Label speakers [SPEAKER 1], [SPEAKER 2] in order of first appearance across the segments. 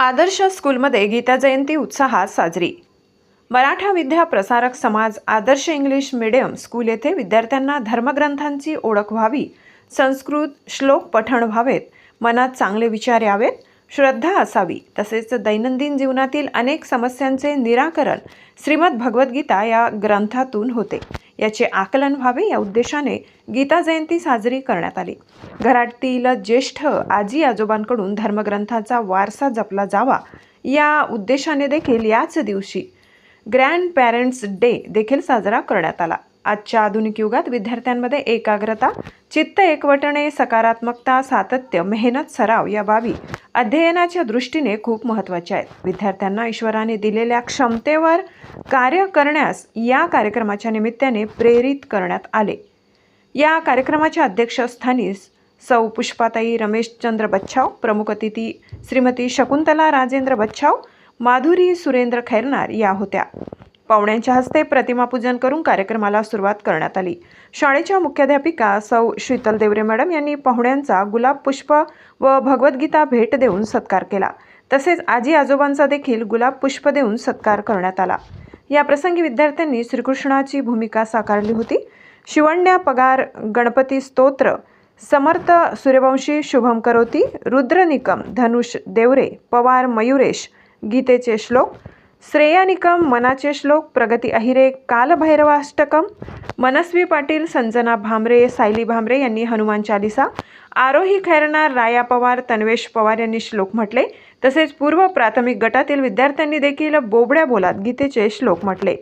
[SPEAKER 1] आदर्श स्कूलमध्ये गीता जयंती उत्साहात साजरी. मराठा विद्या प्रसारक समाज आदर्श इंग्लिश मिडियम स्कूल येथे विद्यार्थ्यांना धर्मग्रंथांची ओळख व्हावी संस्कृत श्लोक पठण व्हावेत मनात चांगले विचार यावेत श्रद्धा असावी. तसेच दैनंदिन जीवनातील अनेक समस्यांचे निराकरण श्रीमद भगवद्गीता या ग्रंथातून होते. याचे आकलन व्हावे या उद्देशाने गीता जयंती साजरी करण्यात आली. घरातील ज्येष्ठ आजी आजोबांकडून धर्मग्रंथाचा वारसा जपला जावा या उद्देशाने देखील याच दिवशी ग्रँड पॅरेंट्स डे देखील साजरा करण्यात आला. आजच्या आधुनिक युगात विद्यार्थ्यांमध्ये एकाग्रता चित्त एकवटणे सकारात्मकता सातत्य मेहनत सराव या बाबी अध्ययनाच्या दृष्टीने खूप महत्त्वाच्या आहेत. विद्यार्थ्यांना ईश्वराने दिलेल्या क्षमतेवर कार्य करण्यास या कार्यक्रमाच्या निमित्ताने प्रेरित करण्यात आले. या कार्यक्रमाच्या अध्यक्षस्थानी सौ. पुष्पाताई रमेशचंद्र बच्छाव प्रमुख अतिथी श्रीमती शकुंतला राजेंद्र बच्छाव माधुरी सुरेंद्र खैरनार या होत्या. पाहुण्यांच्या हस्ते प्रतिमापूजन करून कार्यक्रमाला सुरुवात करण्यात आली. शाळेच्या मुख्याध्यापिका सौ. शीतल देवरे मॅडम यांनी पाहुण्यांचा गुलाब पुष्प व भगवद्गीता भेट देऊन सत्कार केला. तसेच आजी आजोबांचा देखील गुलाब पुष्प देऊन सत्कार करण्यात आला. या प्रसंगी विद्यार्थ्यांनी श्रीकृष्णाची भूमिका साकारली होती. शिवण्या पगार गणपती स्तोत्र समर्थ सूर्यवंशी शुभम करोती रुद्रनिकम धनुष देवरे पवार मयुरेश गीतेचे श्लोक श्रेयानिकम मनाचे श्लोक प्रगती अहिरे कालभैरवाष्टकम मनस्वी पाटील संजना भामरे सायली भामरे यांनी हनुमान चालिसा आरोही खैरणार राया पवार तन्वेश पवार यांनी श्लोक म्हटले. तसेच पूर्व प्राथमिक गटातील विद्यार्थ्यांनी देखील बोबड्या बोलात गीतेचे श्लोक म्हटले.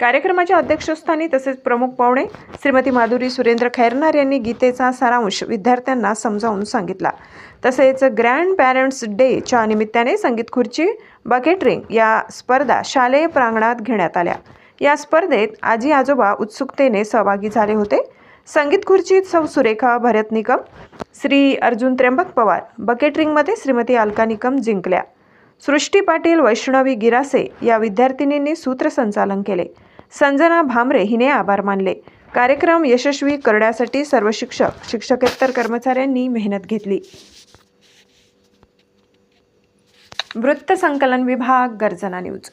[SPEAKER 1] कार्यक्रमाच्या अध्यक्षस्थानी तसेच प्रमुख पाहुणे श्रीमती माधुरी सुरेंद्र खैरनार यांनी गीतेचा सारांश विद्यार्थ्यांना समजावून सांगितला. तसेच ग्रँड पॅरेंट्स डेच्या निमित्ताने संगीत खुर्ची बकेटरिंग या स्पर्धा शालेय प्रांगणात घेण्यात आल्या. या स्पर्धेत आजी आजोबा उत्सुकतेने सहभागी झाले होते. संगीत खुर्ची सौ सुरेखा भरत निकम श्री अर्जुन त्र्यंबक पवार बकेटरिंगमध्ये श्रीमती अलका निकम जिंकल्या. सृष्टी पाटील वैष्णवी गिरासे या विद्यार्थिनींनी सूत्रसंचालन केले. संजना भामरे हिने आभार मानले. कार्यक्रम यशस्वी करण्यासाठी सर्व शिक्षक शिक्षकेतर कर्मचाऱ्यांनी मेहनत घेतली. वृत्त संकलन विभाग गर्जना न्यूज.